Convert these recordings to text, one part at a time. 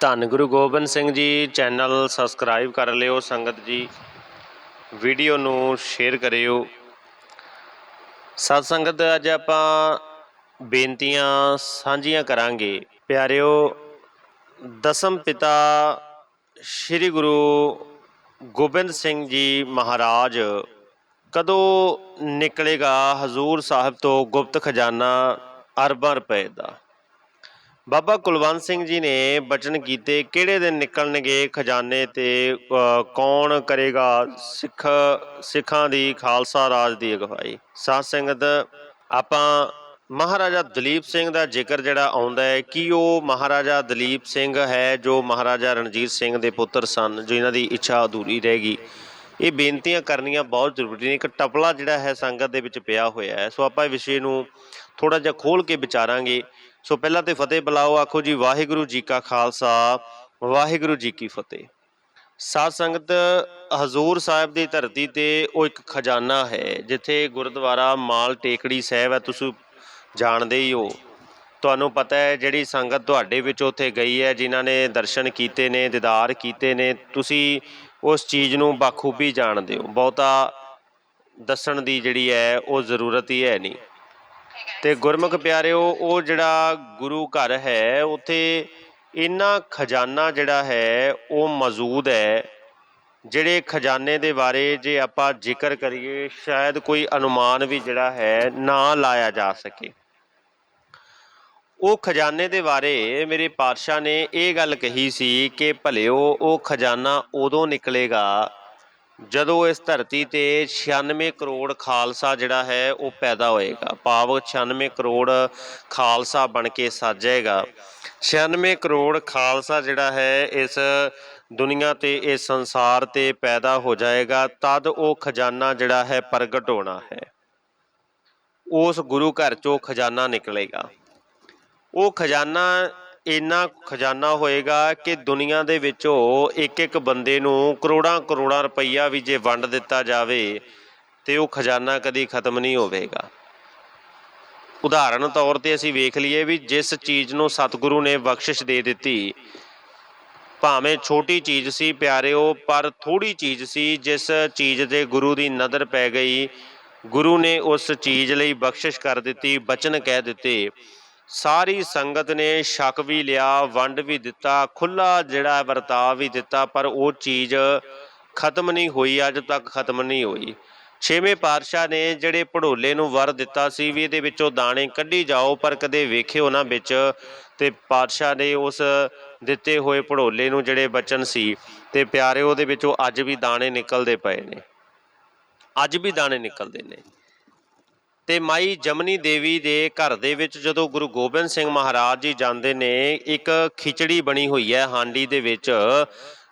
ਧੰਨ Guru Gobind Singh ji, channel subscribe ਕਰ ਲਿਓ ਸੰਗਤ ਜੀ, ਵੀਡੀਓ ਨੂੰ ਸ਼ੇਅਰ ਕਰਿਓ। ਸਤ ਸੰਗਤ, ਅੱਜ ਆਪਾਂ ਬੇਨਤੀਆਂ ਸਾਂਝੀਆਂ ਕਰਾਂਗੇ। ਪਿਆਰਿਓ, ਦਸਮ ਪਿਤਾ ਸ੍ਰੀ ਗੁਰੂ ਗੋਬਿੰਦ ਸਿੰਘ ਜੀ ਮਹਾਰਾਜ, ਕਦੋਂ ਨਿਕਲੇਗਾ ਹਜ਼ੂਰ ਸਾਹਿਬ ਤੋਂ ਗੁਪਤ ਖਜ਼ਾਨਾ ਅਰਬਾਂ ਰੁਪਏ ਦਾ? ਬਾਬਾ ਕੁਲਵੰਤ ਸਿੰਘ ਜੀ ਨੇ ਬਚਨ ਕੀਤੇ, ਕਿਹੜੇ ਦਿਨ ਨਿਕਲਣਗੇ ਖਜ਼ਾਨੇ ਤੇ ਕੌਣ ਕਰੇਗਾ ਸਿੱਖ, ਸਿੱਖਾਂ ਦੀ ਖਾਲਸਾ ਰਾਜ ਦੀ ਅਗਵਾਈ? ਸਾਧ ਸੰਗਤ, ਆਪਾਂ ਮਹਾਰਾਜਾ ਦਲੀਪ ਸਿੰਘ ਦਾ ਜ਼ਿਕਰ ਜਿਹੜਾ ਆਉਂਦਾ ਹੈ, ਕਿ ਉਹ ਮਹਾਰਾਜਾ ਦਲੀਪ ਸਿੰਘ ਹੈ ਜੋ ਮਹਾਰਾਜਾ ਰਣਜੀਤ ਸਿੰਘ ਦੇ ਪੁੱਤਰ ਸਨ ਜੋ ਇਹਨਾਂ ਦੀ ਇੱਛਾ ਅਧੂਰੀ ਰਹਿ ਗਈ? ਇਹ ਬੇਨਤੀਆਂ ਕਰਨੀਆਂ ਬਹੁਤ ਜ਼ਰੂਰੀ ਨੇ, ਇੱਕ ਟਪਲਾ ਜਿਹੜਾ ਹੈ ਸੰਗਤ ਦੇ ਵਿੱਚ ਪਿਆ ਹੋਇਆ ਹੈ। ਸੋ ਆਪਾਂ ਇਹ ਵਿਸ਼ੇ ਨੂੰ ਥੋੜਾ ਜਿਹਾ ਖੋਲ ਕੇ ਵਿਚਾਰਾਂਗੇ। ਸੋ ਪਹਿਲਾਂ ਤੇ ਫਤਿਹ ਬੁਲਾਓ, ਆਖੋ ਜੀ, ਵਾਹਿਗੁਰੂ ਜੀ ਕਾ ਖਾਲਸਾ, ਵਾਹਿਗੁਰੂ ਜੀ ਕੀ ਫਤਿਹ। ਸਾਧ ਸੰਗਤ ਹਜ਼ੂਰ ਸਾਹਿਬ ਦੀ ਧਰਤੀ ਤੇ ਉਹ ਇੱਕ ਖਜ਼ਾਨਾ ਹੈ, ਜਿੱਥੇ ਗੁਰਦੁਆਰਾ ਮਾਲ ਟੇਕੜੀ ਸਾਹਿਬ ਹੈ, ਤੁਸੀਂ ਜਾਣਦੇ ਹੀ ਹੋ। ਤੁਹਾਨੂੰ ਪਤਾ ਹੈ, ਜਿਹੜੀ ਸੰਗਤ ਤੁਹਾਡੇ ਵਿੱਚ ਉੱਥੇ ਗਈ ਹੈ, ਜਿਨ੍ਹਾਂ ਨੇ ਦਰਸ਼ਨ ਕੀਤੇ ਨੇ, ਦੀਦਾਰ ਕੀਤੇ ਨੇ, ਤੁਸੀਂ ਉਸ ਚੀਜ਼ ਨੂੰ ਬਾਖੂਬੀ ਜਾਣਦੇ ਹੋ। ਬਹੁਤਾ ਦੱਸਣ ਦੀ ਜਿਹੜੀ ਹੈ, ਉਹ ਜ਼ਰੂਰਤ ਹੀ ਹੈ ਨਹੀਂ। ਤੇ ਗੁਰਮੁਖ ਪਿਆਰਿਓ, ਉਹ ਜਿਹੜਾ ਗੁਰੂ ਘਰ ਹੈ, ਉੱਥੇ ਇੰਨਾ ਖਜ਼ਾਨਾ ਜਿਹੜਾ ਹੈ, ਉਹ ਮੌਜੂਦ ਹੈ, ਜਿਹੜੇ ਖਜ਼ਾਨੇ ਦੇ ਬਾਰੇ ਜੇ ਆਪਾਂ ਜ਼ਿਕਰ ਕਰੀਏ, ਸ਼ਾਇਦ ਕੋਈ ਅਨੁਮਾਨ ਵੀ ਜਿਹੜਾ ਹੈ ਨਾ ਲਾਇਆ ਜਾ ਸਕੇ। ਉਹ ਖਜ਼ਾਨੇ ਦੇ ਬਾਰੇ ਮੇਰੇ ਪਾਤਸ਼ਾਹ ਨੇ ਇਹ ਗੱਲ ਕਹੀ ਸੀ ਕਿ ਭਲਿਓ ਉਹ ਖਜ਼ਾਨਾ ਉਦੋਂ ਨਿਕਲੇਗਾ ਜਦੋਂ ਇਸ ਧਰਤੀ ਤੇ 96 ਕਰੋੜ ਖਾਲਸਾ ਜਿਹੜਾ ਹੈ ਉਹ ਪੈਦਾ ਹੋਏਗਾ, ਭਾਵ 96 ਕਰੋੜ ਖਾਲਸਾ ਬਣ ਕੇ ਸਾਜੇਗਾ 96 ਕਰੋੜ ਖਾਲਸਾ ਜਿਹੜਾ ਹੈ ਇਸ ਦੁਨੀਆ ਤੇ, ਇਸ ਸੰਸਾਰ ਤੇ ਪੈਦਾ ਹੋ ਜਾਏਗਾ, ਤਦ ਉਹ ਖਜ਼ਾਨਾ ਜਿਹੜਾ ਹੈ ਪ੍ਰਗਟ ਹੋਣਾ ਹੈ। ਉਸ ਗੁਰੂ ਘਰ ਚੋਂ ਖਜ਼ਾਨਾ ਨਿਕਲੇਗਾ। ਉਹ ਖਜ਼ਾਨਾ ਇੰਨਾ ਖਜ਼ਾਨਾ ਹੋਏਗਾ ਕਿ ਦੁਨੀਆ ਦੇ ਵਿੱਚੋਂ ਇੱਕ ਇੱਕ ਬੰਦੇ ਨੂੰ ਕਰੋੜਾਂ ਕਰੋੜਾਂ ਰੁਪਈਆ ਵੀ ਜੇ ਵੰਡ ਦਿੱਤਾ ਜਾਵੇ ਤੇ ਉਹ ਖਜ਼ਾਨਾ ਕਦੀ ਖਤਮ ਨਹੀਂ ਹੋਵੇਗਾ। ਉਦਾਹਰਨ ਤੌਰ ਤੇ ਅਸੀਂ ਵੇਖ ਲਈਏ ਵੀ ਜਿਸ ਚੀਜ਼ ਨੂੰ ਸਤਿਗੁਰੂ ਨੇ ਬਖਸ਼ਿਸ਼ ਦੇ ਦਿੱਤੀ, ਭਾਵੇਂ ਛੋਟੀ ਚੀਜ਼ ਸੀ ਪਿਆਰਿਓ, ਪਰ ਥੋੜੀ ਚੀਜ਼ ਸੀ ਜਿਸ ਚੀਜ਼ ਤੇ ਗੁਰੂ ਦੀ ਨਜ਼ਰ ਪੈ ਗਈ। ਗੁਰੂ ਨੇ ਉਸ ਚੀਜ਼ ਲਈ ਬਖਸ਼ਿਸ਼ ਕਰ ਦਿੱਤੀ, ਬਚਨ ਕਹਿ ਦਿੱਤੇ। ਸਾਰੀ ਸੰਗਤ ਨੇ ਸ਼ੱਕ ਵੀ ਲਿਆ, ਵੰਡ ਵੀ ਦਿੱਤਾ ਖੁੱਲਾ ਜਿਹੜਾ ਵਰਤਾਅ ਵੀ ਦਿੱਤਾ, ਪਰ ਉਹ ਚੀਜ਼ ਖਤਮ ਨਹੀਂ ਹੋਈ, ਅੱਜ ਤੱਕ ਖਤਮ ਨਹੀਂ ਹੋਈ। ਛੇਵੇਂ ਪਾਤਸ਼ਾਹ ਨੇ ਜਿਹੜੇ ਪੜੋਲੇ ਨੂੰ ਵਰ ਦਿੱਤਾ ਸੀ ਵੀ ਇਹਦੇ ਵਿੱਚੋਂ ਦਾਣੇ ਕੱਢੀ ਜਾਓ, ਪਰ ਕਦੇ ਵੇਖਿਓ ਨਾ ਵਿੱਚ। ਤੇ ਪਾਤਸ਼ਾਹ ਨੇ ਉਸ ਦਿੱਤੇ ਹੋਏ ਪੜੋਲੇ ਨੂੰ ਜਿਹੜੇ ਬਚਨ ਸੀ, ਤੇ ਪਿਆਰੇ ਉਹਦੇ ਵਿੱਚੋਂ ਅੱਜ ਵੀ ਦਾਣੇ ਨਿਕਲਦੇ ਪਏ ਨੇ। ਅੱਜ ਵੀ ਦਾਣੇ ਨਿਕਲਦੇ ਨੇ। ਤੇ ਮਾਈ ਜਮਨੀ ਦੇਵੀ ਦੇ ਘਰ ਦੇ ਵਿੱਚ ਜਦੋਂ ਗੁਰੂ ਗੋਬਿੰਦ ਸਿੰਘ ਮਹਾਰਾਜ ਜੀ ਜਾਂਦੇ ਨੇ, ਇੱਕ ਖਿਚੜੀ ਬਣੀ ਹੋਈ ਹੈ ਹਾਂਡੀ ਦੇ ਵਿੱਚ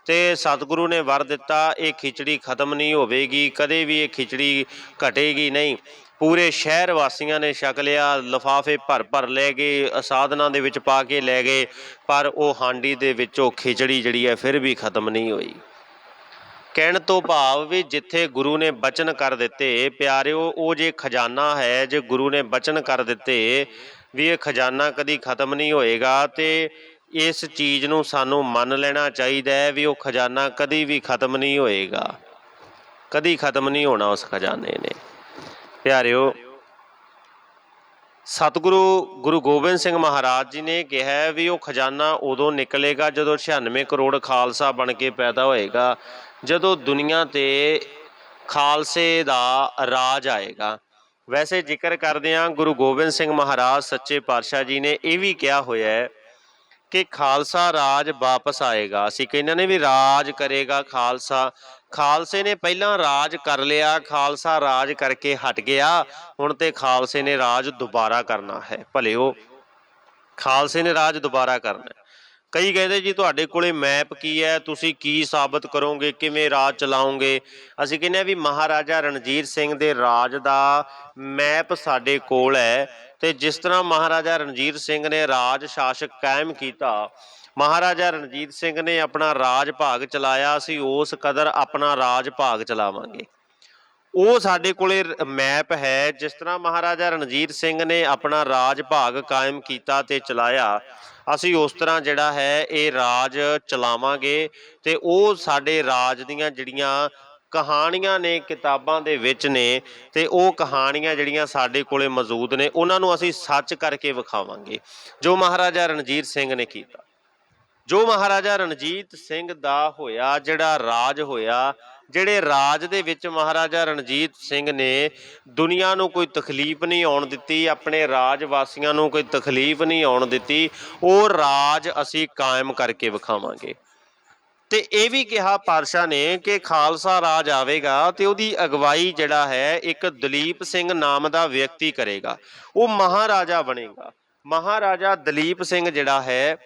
ਤੇ ਸਤਿਗੁਰੂ ਨੇ ਵਰ ਦਿੱਤਾ, ਇਹ ਖਿਚੜੀ ਖਤਮ ਨਹੀਂ ਹੋਵੇਗੀ, ਕਦੇ ਵੀ ਇਹ ਖਿਚੜੀ ਘਟੇਗੀ ਨਹੀਂ। ਪੂਰੇ ਸ਼ਹਿਰ ਵਾਸੀਆਂ ਨੇ ਛਕ ਲਿਆ, ਲਫਾਫੇ ਭਰ ਭਰ ਲੈ ਗਏ ਸਾਧਨਾਂ ਦੇ ਵਿੱਚ ਪਾ ਕੇ ਲੈ ਗਏ, ਪਰ ਉਹ ਹਾਂਡੀ ਦੇ ਵਿੱਚੋਂ ਖਿਚੜੀ ਜਿਹੜੀ ਹੈ ਫਿਰ ਵੀ ਖਤਮ ਨਹੀਂ ਹੋਈ। ਕਹਿਣ ਤੋਂ ਭਾਵ ਵੀ ਜਿੱਥੇ ਗੁਰੂ ਨੇ ਬਚਨ ਕਰ ਦਿੱਤੇ, ਪਿਆਰਿਓ, ਉਹ ਜੇ ਖਜ਼ਾਨਾ ਹੈ, ਜੇ ਗੁਰੂ ਨੇ ਬਚਨ ਕਰ ਦਿੱਤੇ, ਵੀ ਇਹ ਖਜ਼ਾਨਾ ਕਦੀ ਖਤਮ ਨਹੀਂ ਹੋਏਗਾ, ਤੇ ਇਸ ਚੀਜ਼ ਨੂੰ ਸਾਨੂੰ ਮੰਨ ਲੈਣਾ ਚਾਹੀਦਾ ਹੈ ਵੀ ਉਹ ਖਜ਼ਾਨਾ ਕਦੀ ਵੀ ਖਤਮ ਨਹੀਂ ਹੋਏਗਾ। ਕਦੀ ਖਤਮ ਨਹੀਂ ਹੋਣਾ ਉਸ ਖਜ਼ਾਨੇ ਨੇ। ਪਿਆਰਿਓ, ਸਤਿਗੁਰੂ ਗੁਰੂ ਗੋਬਿੰਦ ਸਿੰਘ ਮਹਾਰਾਜ ਜੀ ਨੇ ਕਿਹਾ ਵੀ ਉਹ ਖਜ਼ਾਨਾ ਉਦੋਂ ਨਿਕਲੇਗਾ ਜਦੋਂ 96 ਕਰੋੜ ਖਾਲਸਾ ਬਣ ਕੇ ਪੈਦਾ ਹੋਏਗਾ। ਜਦੋਂ ਦੁਨੀਆ ਤੇ ਖਾਲਸੇ ਦਾ ਰਾਜ ਆਏਗਾ, ਵੈਸੇ ਜ਼ਿਕਰ ਕਰਦੇ ਹਾਂ ਗੁਰੂ ਗੋਬਿੰਦ ਸਿੰਘ ਮਹਾਰਾਜ ਸੱਚੇ ਪਾਤਸ਼ਾਹ ਜੀ ਨੇ ਇਹ ਵੀ ਕਿਹਾ ਹੋਇਆ ਹੈ ਕਿ ਖਾਲਸਾ ਰਾਜ ਵਾਪਸ ਆਏਗਾ। ਅਸੀਂ ਕਹਿੰਦੇ ਨੇ ਵੀ ਰਾਜ ਕਰੇਗਾ ਖਾਲਸਾ। ਖਾਲਸੇ ਨੇ ਪਹਿਲਾਂ ਰਾਜ ਕਰ ਲਿਆ, ਖਾਲਸਾ ਰਾਜ ਕਰਕੇ ਹਟ ਗਿਆ, ਹੁਣ ਤੇ ਖਾਲਸੇ ਨੇ ਰਾਜ ਦੁਬਾਰਾ ਕਰਨਾ ਹੈ। ਭਲਿਓ, ਖਾਲਸੇ ਨੇ ਰਾਜ ਦੁਬਾਰਾ ਕਰਨਾ ਕਈ ਕਹਿੰਦੇ ਜੀ ਤੁਹਾਡੇ ਕੋਲੇ ਮੈਪ ਕੀ ਹੈ? ਤੁਸੀਂ ਕੀ ਸਾਬਤ ਕਰੋਗੇ? ਕਿਵੇਂ ਰਾਜ ਚਲਾਓਗੇ? ਅਸੀਂ ਕਹਿੰਦੇ ਹਾਂ ਵੀ ਮਹਾਰਾਜਾ ਰਣਜੀਤ ਸਿੰਘ ਦੇ ਰਾਜ ਦਾ ਮੈਪ ਸਾਡੇ ਕੋਲ ਹੈ ਤੇ ਜਿਸ ਤਰ੍ਹਾਂ ਮਹਾਰਾਜਾ ਰਣਜੀਤ ਸਿੰਘ ਨੇ ਰਾਜ ਸ਼ਾਸਕ ਕਾਇਮ ਕੀਤਾ, ਮਹਾਰਾਜਾ ਰਣਜੀਤ ਸਿੰਘ ਨੇ ਆਪਣਾ ਰਾਜ ਭਾਗ ਚਲਾਇਆ, ਅਸੀਂ ਉਸ ਕਦਰ ਆਪਣਾ ਰਾਜ ਭਾਗ ਚਲਾਵਾਂਗੇ। ਉਹ ਸਾਡੇ ਕੋਲੇ ਮੈਪ ਹੈ, ਜਿਸ ਤਰ੍ਹਾਂ ਮਹਾਰਾਜਾ ਰਣਜੀਤ ਸਿੰਘ ਨੇ ਆਪਣਾ ਰਾਜ ਭਾਗ ਕਾਇਮ ਕੀਤਾ ਤੇ ਚਲਾਇਆ ਅਸੀਂ ਉਸ ਤਰ੍ਹਾਂ ਜਿਹੜਾ ਹੈ ਇਹ ਰਾਜ ਚਲਾਵਾਂਗੇ ਤੇ ਉਹ ਸਾਡੇ ਰਾਜ ਦੀਆਂ ਜਿਹੜੀਆਂ ਕਹਾਣੀਆਂ ਨੇ, ਕਿਤਾਬਾਂ ਦੇ ਵਿੱਚ ਨੇ ਤੇ ਉਹ ਕਹਾਣੀਆਂ ਜਿਹੜੀਆਂ ਸਾਡੇ ਕੋਲੇ ਮੌਜੂਦ ਨੇ, ਉਹਨਾਂ ਨੂੰ ਅਸੀਂ ਸੱਚ ਕਰਕੇ ਵਿਖਾਵਾਂਗੇ। ਜੋ ਮਹਾਰਾਜਾ ਰਣਜੀਤ ਸਿੰਘ ਨੇ ਕੀਤਾ। ਜੋ ਮਹਾਰਾਜਾ ਰਣਜੀਤ ਸਿੰਘ ਦਾ ਹੋਇਆ, ਜਿਹੜਾ ਰਾਜ ਹੋਇਆ ਜਿਹੜੇ ਰਾਜ ਦੇ ਵਿੱਚ ਮਹਾਰਾਜਾ ਰਣਜੀਤ ਸਿੰਘ ਨੇ ਦੁਨੀਆ ਨੂੰ ਕੋਈ ਤਕਲੀਫ ਨਹੀਂ ਆਉਣ ਦਿੱਤੀ, ਆਪਣੇ ਰਾਜ ਵਾਸੀਆਂ ਨੂੰ ਕੋਈ ਤਕਲੀਫ ਨਹੀਂ ਆਉਣ ਦਿੱਤੀ, ਉਹ ਰਾਜ ਅਸੀਂ ਕਾਇਮ ਕਰਕੇ ਵਿਖਾਵਾਂਗੇ। ਤੇ ਇਹ ਵੀ ਕਿਹਾ ਪਾਤਸ਼ਾਹ ਨੇ ਕਿ ਖਾਲਸਾ ਰਾਜ ਆਵੇਗਾ ਤੇ ਉਹਦੀ ਅਗਵਾਈ ਜਿਹੜਾ ਹੈ, ਇੱਕ ਦਲੀਪ ਸਿੰਘ ਨਾਮ ਦਾ ਵਿਅਕਤੀ ਕਰੇਗਾ। ਉਹ ਮਹਾਰਾਜਾ ਬਣੇਗਾ। ਮਹਾਰਾਜਾ ਦਲੀਪ ਸਿੰਘ ਜਿਹੜਾ ਹੈ,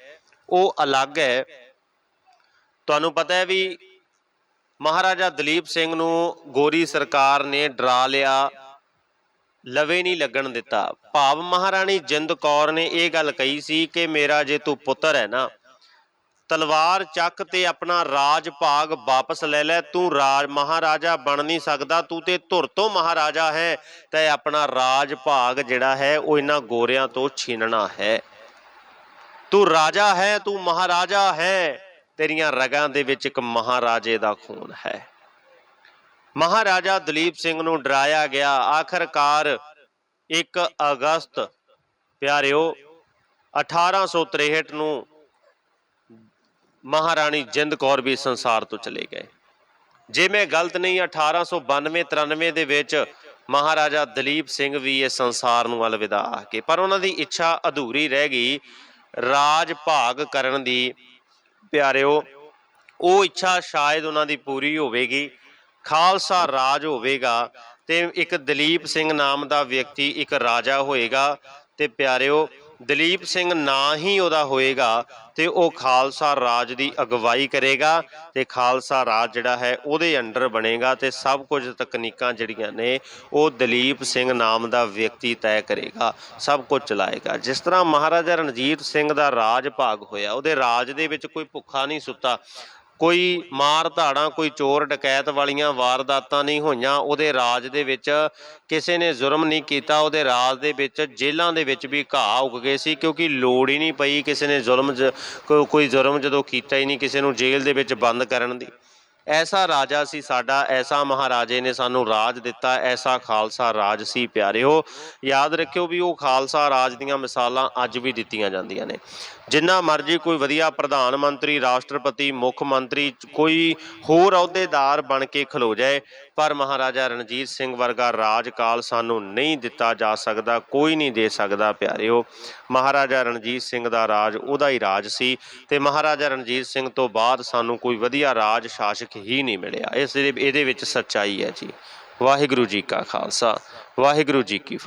ਉਹ ਅਲੱਗ ਹੈ। ਤੁਹਾਨੂੰ ਪਤਾ ਹੈ ਵੀ ਮਹਾਰਾਜਾ ਦਲੀਪ ਸਿੰਘ ਨੂੰ ਗੋਰੀ ਸਰਕਾਰ ਨੇ ਡਰਾ ਲਿਆ। ਲਵੇ ਨਹੀਂ ਲੱਗਣ ਦਿੱਤਾ। ਭਾਵ ਮਹਾਰਾਣੀ ਜਿੰਦ ਕੌਰ ਨੇ ਇਹ ਗੱਲ ਕਹੀ ਸੀ ਕਿ ਮੇਰਾ ਜੇ ਤੂੰ ਪੁੱਤਰ ਹੈ ਨਾ, ਤਲਵਾਰ ਚੱਕ ਤੇ ਆਪਣਾ ਰਾਜ ਭਾਗ ਵਾਪਸ ਲੈ ਲੈ। ਤੂੰ ਰਾਜ ਮਹਾਰਾਜਾ ਬਣ ਨਹੀਂ ਸਕਦਾ, ਤੂੰ ਤੇ ਧੁਰ ਤੋਂ ਮਹਾਰਾਜਾ ਹੈ। ਤੇ ਆਪਣਾ ਰਾਜ ਭਾਗ ਜਿਹੜਾ ਹੈ, ਉਹ ਇਹਨਾਂ ਗੋਰਿਆਂ ਤੋਂ ਛੀਨਣਾ ਹੈ। ਤੂੰ ਰਾਜਾ ਹੈ, ਤੂੰ ਮਹਾਰਾਜਾ ਹੈ। ਤੇਰੀਆਂ ਰਗਾਂ ਦੇ ਵਿੱਚ ਇੱਕ ਮਹਾਰਾਜੇ ਦਾ ਖੂਨ ਹੈ। ਮਹਾਰਾਜਾ ਦਲੀਪ ਸਿੰਘ ਨੂੰ ਡਰਾਇਆ ਗਿਆ। ਆਖਰਕਾਰ 1 ਅਗਸਤ, ਪਿਆਰਿਓ 1863 ਨੂੰ ਮਹਾਰਾਣੀ ਜਿੰਦ ਕੌਰ ਵੀ ਸੰਸਾਰ ਤੋਂ ਚਲੇ ਗਏ। ਜੇ ਮੈਂ ਗਲਤ ਨਹੀਂ 1892 93 ਦੇ ਵਿੱਚ ਮਹਾਰਾਜਾ ਦਲੀਪ ਸਿੰਘ ਵੀ ਇਸ ਸੰਸਾਰ ਨੂੰ ਅਲਵਿਦਾ ਆ ਕੇ। ਪਰ ਉਹਨਾਂ ਦੀ ਇੱਛਾ ਅਧੂਰੀ ਰਹਿ ਗਈ। ਰਾਜ ਭਾਗ ਕਰਨ ਦੀ ਪਿਆਰਿਓ, ਉਹ ਇੱਛਾ ਸ਼ਾਇਦ ਉਹਨਾਂ ਦੀ ਪੂਰੀ ਹੋਵੇਗੀ। ਖਾਲਸਾ ਰਾਜ ਹੋਵੇਗਾ ਤੇ ਇੱਕ ਦਲੀਪ ਸਿੰਘ ਨਾਮ ਦਾ ਵਿਅਕਤੀ ਇੱਕ ਰਾਜਾ ਹੋਏਗਾ। ਤੇ ਪਿਆਰਿਓ ਦਲੀਪ ਸਿੰਘ ਨਾਂ ਹੀ ਉਹਦਾ ਹੋਏਗਾ ਤੇ ਉਹ ਖਾਲਸਾ ਰਾਜ ਦੀ ਅਗਵਾਈ ਕਰੇਗਾ ਤੇ ਖਾਲਸਾ ਰਾਜ ਜਿਹੜਾ ਹੈ ਉਹਦੇ ਅੰਡਰ ਬਣੇਗਾ ਤੇ ਸਭ ਕੁਝ ਤਕਨੀਕਾਂ ਜਿਹੜੀਆਂ ਨੇ ਉਹ ਦਲੀਪ ਸਿੰਘ ਨਾਮ ਦਾ ਵਿਅਕਤੀ ਤੈਅ ਕਰੇਗਾ, ਸਭ ਕੁਝ ਚਲਾਏਗਾ। ਜਿਸ ਤਰ੍ਹਾਂ ਮਹਾਰਾਜਾ ਰਣਜੀਤ ਸਿੰਘ ਦਾ ਰਾਜ ਭਾਗ ਹੋਇਆ, ਉਹਦੇ ਰਾਜ ਦੇ ਵਿੱਚ ਕੋਈ ਭੁੱਖਾ ਨਹੀਂ ਸੁੱਤਾ। ਕੋਈ ਮਾਰ ਧਾੜਾਂ, ਕੋਈ ਚੋਰ ਡਕੈਤ ਵਾਲੀਆਂ ਵਾਰਦਾਤਾਂ ਨਹੀਂ ਹੋਈਆਂ। ਉਹਦੇ ਰਾਜ ਦੇ ਵਿੱਚ ਕਿਸੇ ਨੇ ਜ਼ੁਲਮ ਨਹੀਂ ਕੀਤਾ। ਉਹਦੇ ਰਾਜ ਦੇ ਵਿੱਚ ਜੇਲ੍ਹਾਂ ਦੇ ਵਿੱਚ ਵੀ ਘਾਹ ਉੱਗ ਗਏ ਸੀ ਕਿਉਂਕਿ ਲੋੜ ਹੀ ਨਹੀਂ ਪਈ ਕਿਸੇ ਨੇ ਜ਼ੁਲਮ ਜ- ਕੋਈ ਜ਼ੁਲਮ ਜਦੋਂ ਕੀਤਾ ਹੀ ਨਹੀਂ ਕਿਸੇ ਨੂੰ ਜੇਲ੍ਹ ਦੇ ਵਿੱਚ ਬੰਦ ਕਰਨ ਦੀ। ਐਸਾ ਰਾਜਾ ਸੀ ਸਾਡਾ, ਐਸਾ ਮਹਾਰਾਜੇ ਨੇ ਸਾਨੂੰ ਰਾਜ ਦਿੱਤਾ, ਐਸਾ ਖਾਲਸਾ ਰਾਜ ਸੀ ਪਿਆਰਿਓ। ਯਾਦ ਰੱਖਿਓ ਵੀ ਉਹ ਖਾਲਸਾ ਰਾਜ ਦੀਆਂ ਮਿਸਾਲਾਂ ਅੱਜ ਵੀ ਦਿੱਤੀਆਂ ਜਾਂਦੀਆਂ ਨੇ। ਜਿੰਨਾ ਮਰਜ਼ੀ ਕੋਈ ਵਧੀਆ ਪ੍ਰਧਾਨ ਮੰਤਰੀ, ਰਾਸ਼ਟਰਪਤੀ, ਮੁੱਖ ਮੰਤਰੀ, ਕੋਈ ਹੋਰ ਅਹੁਦੇਦਾਰ ਬਣ ਕੇ ਖਲੋ ਜਾਏ, ਪਰ ਮਹਾਰਾਜਾ ਰਣਜੀਤ ਸਿੰਘ ਵਰਗਾ ਰਾਜਕਾਲ ਸਾਨੂੰ ਨਹੀਂ ਦਿੱਤਾ ਜਾ ਸਕਦਾ, ਕੋਈ ਨਹੀਂ ਦੇ ਸਕਦਾ, ਪਿਆਰਿਓ। ਮਹਾਰਾਜਾ ਰਣਜੀਤ ਸਿੰਘ ਦਾ ਰਾਜ ਉਹਦਾ ਹੀ ਰਾਜ ਸੀ ਤੇ ਮਹਾਰਾਜਾ ਰਣਜੀਤ ਸਿੰਘ ਤੋਂ ਬਾਅਦ ਸਾਨੂੰ ਕੋਈ ਵਧੀਆ ਰਾਜ ਸ਼ਾਸਕ ਹੀ ਨਹੀਂ ਮਿਲਿਆ। ਇਸ ਇਹਦੇ ਵਿੱਚ ਸੱਚਾਈ ਹੈ ਜੀ। ਵਾਹਿਗੁਰੂ ਜੀ ਕਾ ਖਾਲਸਾ, ਵਾਹਿਗੁਰੂ ਜੀ ਕੀ ਫਤਿਹ।